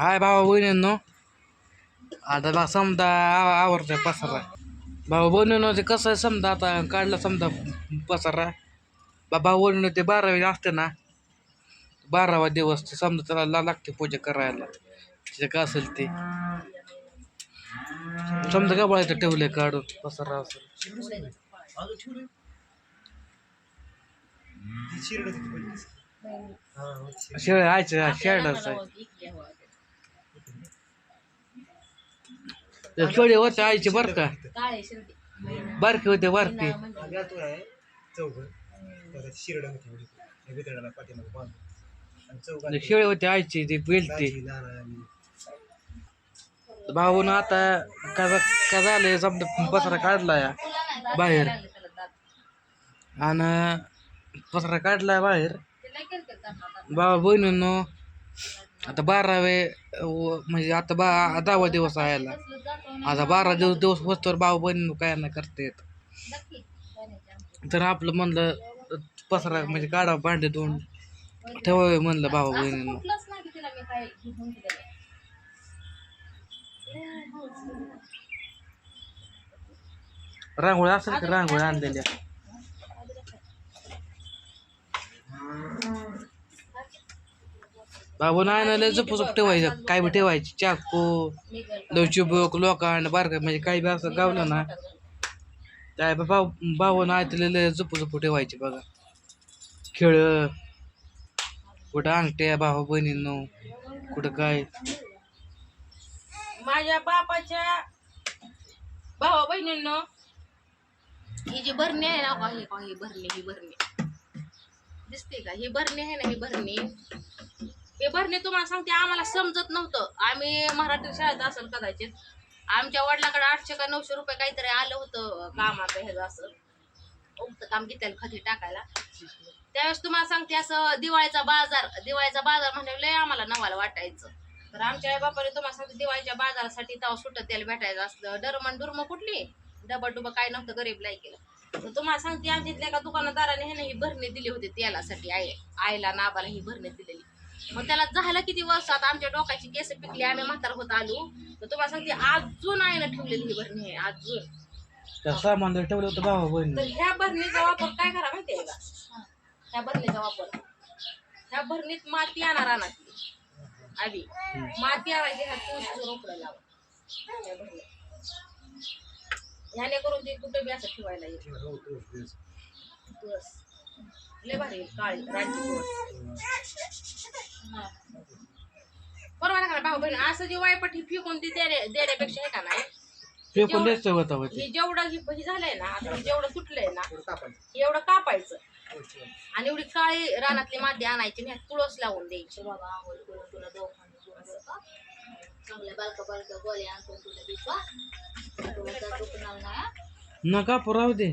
हाय भावा बहिणींनो. आता समजा आव- आवरतोय पसारा. भाऊ बहिणींनो ते कसं आहे समजा आता काढला समजा पसारा. बा भाऊ बहिणींनो ते बारावी असते ना बारावा दिवस ते समजा त्याला लागते पूजा करायला. तिथे काय असेल ते? समजा का बळायचं ठेवले काढून पसारा असेल? शेळ आयचं शेळच आहे. थोडे होते आईचे बर का? काळे बारकी होते बारकी. ते होते आईची ती बेलती. भाऊन आता का का झालंय समजा पसरा काढला बाहेर. आणि पसरा काढलाय बाहेर. बाबा बहिणींनो आता बारावे व- म्हणजे आता बा दहावा दिवस आयला. आता बारा दिवस दिवस होतोवर भाऊ बहिणी काय नाही करता येत. तर आपलं म्हणलं पसरा म्हणजे काढा भांडे दोन ठेवावे म्हणलं भाऊ बहिणींनो. रांगोळी असेल का? रांगोळी आणलेल्या. बाबू नाही ना लय झोप झोप ठेवायचं. काय बी ठेवायची. चाकू लवची बुक लोखंड बारका म्हणजे काही बी असं गावलं ना काय भाऊ भाऊ नाही तर लय जपू जपू ठेवायची बघा. खेळ कुठं अंगठ्या भावा बहिणींनो कुठं काय. माझ्या बापाच्या भावा बहिणींनो ही जी भरणी आहे ना ही ही भरणी ही भरणी दिसते का? ही भरणी आहे ना ही भरणी हे भरणे तुम्हाला सांगते आम्हाला समजत नव्हतं. आम्ही मराठी शाळेत असेल कदाचित. आमच्या वडिलाकडे आठशे का नऊशे रुपये काहीतरी आलं होतं कामाचं ह्याचं असं. उगतं काम घेतलं खते टाकायला. त्यावेळेस तुम्हाला सांगते असं दिवाळीचा बाजार दिवाळीचा बाजार म्हणजे लय आम्हाला नवाला वाटायचं. तर आमच्या आई बापाने तुम्हाला सांगते दिवाळीच्या बाजारासाठी तेव्हा सुट्ट तेल भेटायचं असलं. डरमन डुरम कुठली? डबा डुबा काय नव्हतं गरीब लायकीला तर तुम्हाला सांगते आमच्या इथल्या एका दुकानदाराने हे ना ही भरणी दिली होती तेलासाठी. आई आईला नाबाला ही भरणी दिलेली. मग त्याला झालं किती वर्ष आता आमच्या डोक्याची केस पिकली आम्ही म्हातार होत आलो. तर तुम्हाला सांगते अजून आईनं ठेवलेली ही भरणी आहे अजून. त्या सामान जर ठेवलं होतं भाऊ तर बहिणी ह्या भरणीचा वापर काय करा माहितीये का? ह्या भरणीचा वापर. ह्या भरणीत माती आणा रानातली आधी. माती आणायची ह्या तुळशीचं रोपडं लावा. ह्या भरणीत. ह्याने करून ते कुठे बी असं ठेवायला येईल तुळस लय भारी काळी बरोबर का भाऊ बहीण असं जे वायपट ही फेकून ती देण्या- देण्यापेक्षा आहे का नाही? हे जेवढं ही ही झालंय ना आता हे जेवढं तुटलंय ना एवढं कापायचं. आणि एवढी काळी रानातली माती आणायची आणि ह्यात तुळस लावून द्यायची. बाबा आंघोळ करून तुला. चांगल्या बालका बालका गोळ्या आणून तुला नाही, हा? नका राहू दे.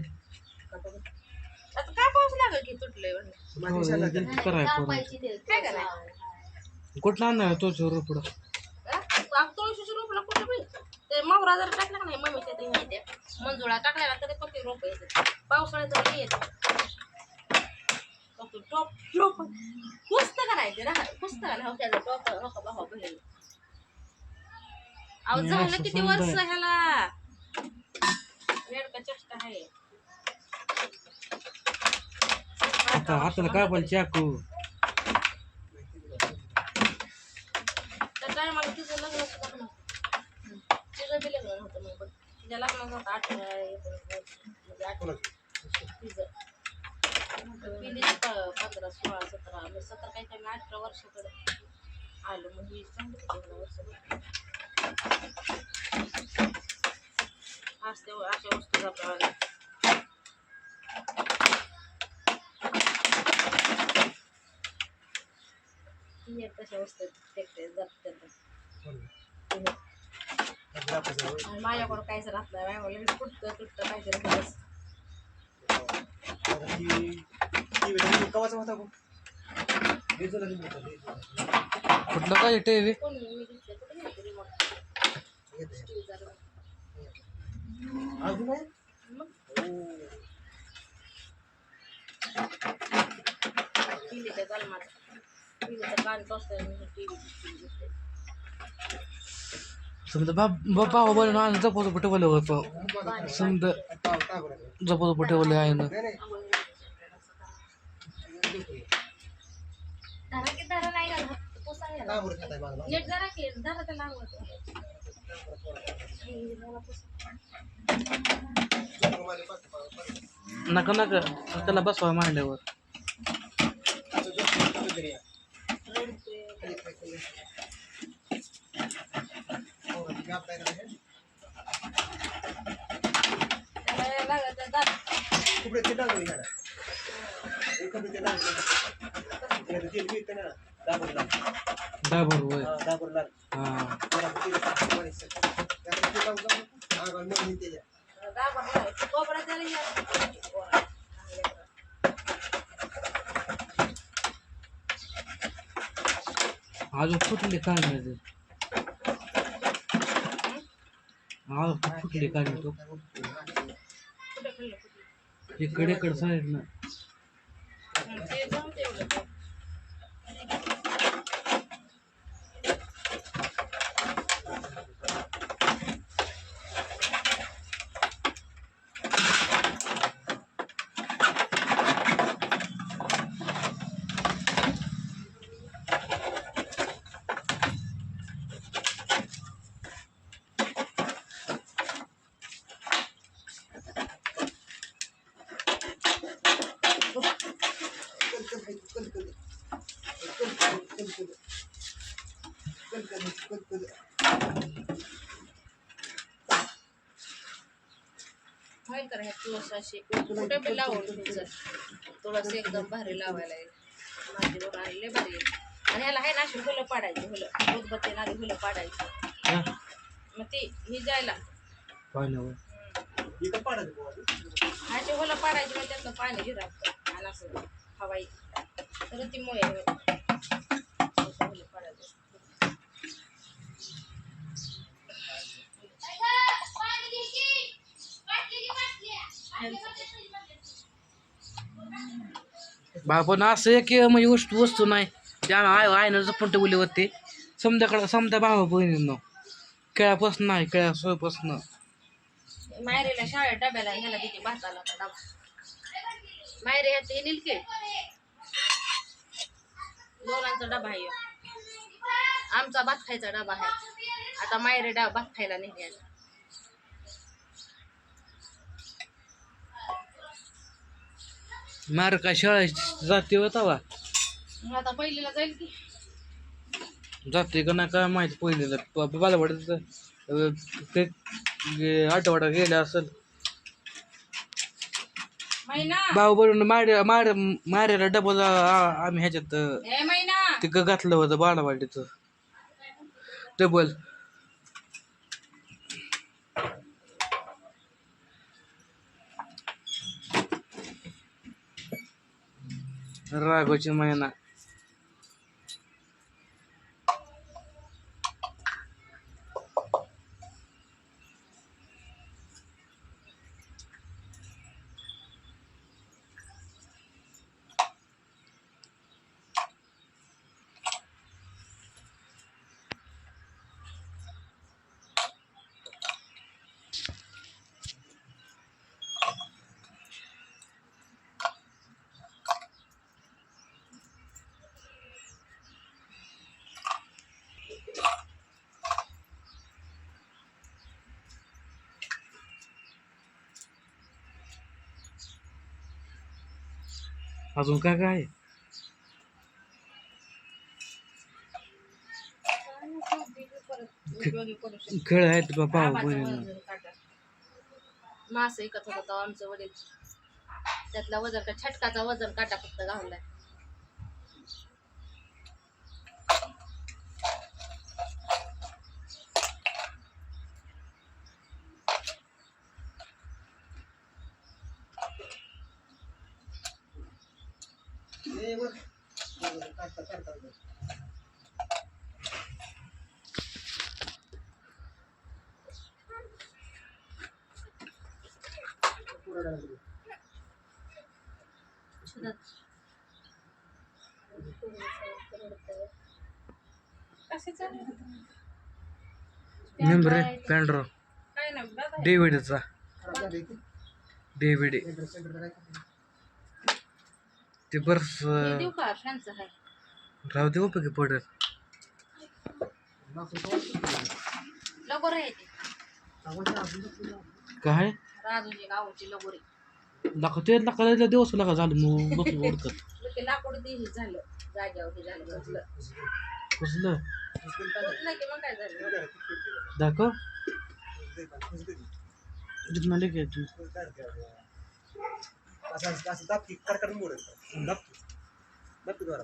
कुठला आणणार तो रोपड हा? आग तुळशीच्या रोपला कुठं ते मावरा जर टाकला का नाही मम्मीच्या ते माहिती मंजुळा टाकला ना तरी पण ते रोप येते पावसाळ्यात नाही येत. Top top. टॉप पुस्तक नाही ते? ना पुस्तक नाही? हो त्याचं टॉप हो का भावा बहीण अहो नाही, झालं किती. वर्ष ह्याला? चेष्टा आहे. आता हाताला काय पण चाकू. काय टायमाला तिचं लग्न सुद्धा नव्हतं तिचं बी लग्न नव्हतं मग बघ. तिच्या लग्नाचं होतं अठरा एकोणीस वर्ष. म्हणजे अठरा तिचं. पिलीच प- पंधरा सोळा सतरा म्हणजे सतरा काही काही अठरा वर्षाकडे आलो. मग ही चांगली होती एवढं अशा वस्तू आपल्याला एक तशा वस्तू फेकते जात आणि माझ्याकडं काहीच राहत नाही माझ्याकडे लगेच तुटतं काहीतरी खरंच कुठलं काय टेवी कोण मी घेतलं कुठे समजा बाप बाप बाबा ना आणि जपा ठेवलं होतं. समजा जपा जपा ठेवलं आहे ना नका नका त्याला बसवा मांडल्यावर. पुसा घ्यायला. नीट जरा की धरा त्याला आवडतं. नका नका त्याला बसवा मांडल्यावर त्याला लागत आहे दात. डाबर वय हा दाबा नाही. कोपरा त्याला अजून फुटली काढण्याचं. अजून आज काढली तो. कुठे खाल्लं, कुठे? ना. दे एवढं. माहीत आहे तुळस अशी कुठे बी लावून तुळस तुळस एकदम भारी लावायला आहे. माझी बघ आणले भारी. आणि ह्याला आहे ना अशी फुलं पाडायची फुलं उदबत्ती आधी फुलं पाडायची. हा? मग ती ही जायला. ह्याची फुलं पाडायची मग त्यातलं पाणी जिरापतं आणि असं हवाई. तर ती मोये फुलं पाडायची. बा पण असं एक म्हणजे वस्तू वस्तू नाही. त्या आय आयनं जपून ठेवली होते. समजाकडे समजा भावा बहिणींनो केळ्यापासून नाही केळ्या सोयपासून. मायरेला शाळेत डब्याला ह्याला तिथे भाताला होता डबा. मायरे ह्यात हे की दोनांचा डबा आहे. ह्यो. आमचा भात खायचा डबा आहे. आता मायरे डबा भात खायला नाही मार शाळा जाते होता वा मग आता पहिलीला जाईल की. जाते का नाही काय माहिती पहिलेला. बालवाडीचं ते आठवडा गेला असेल. भाऊ बनून माड्या माड्या माऱ्याला डबल आम्ही ह्याच्यात ते घातलं होतं बाळावाडीचं डबल राघोची मैना अजून काय काय? खेळ आहेत बाबा भाऊ आबाचं मास एकत होता हो आमचं वडील. त्यातला वजन का छटकाचा वजन काटा फक्त घाललाय निंबरे पॅन्ड्रो डेव्हिडचा. डेव्हिड. ते बर्स आहे राहू दे उपयोगी पडेल. काय? राजूची गावाची लगोरी. लाका ते लाका दिवस लाका झालं मग ओळखत. ते लाकूड ते झालं जाग्यावर हे झालं बसलं. कसलं? बसलं की मग काय झालं? दाखव. जितना लेके तू? असं असं दाबकी कडकड मोड दाबकी दाबकी द्वारा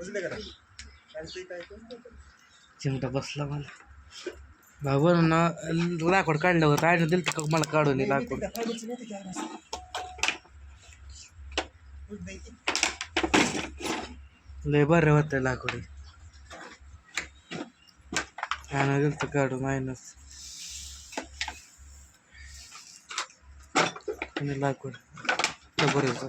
बसले का नाही आणि ते काय चिमटा बसला मला. बाबा ना लाकूड काढलं होतं. आईनं दिलं का मला काढून हे लाकूड? फायबरचं नाही का असं लय बरं होतं लाकूड हे. दिलं तर काढून आईनंच. लाकूड. बरं हे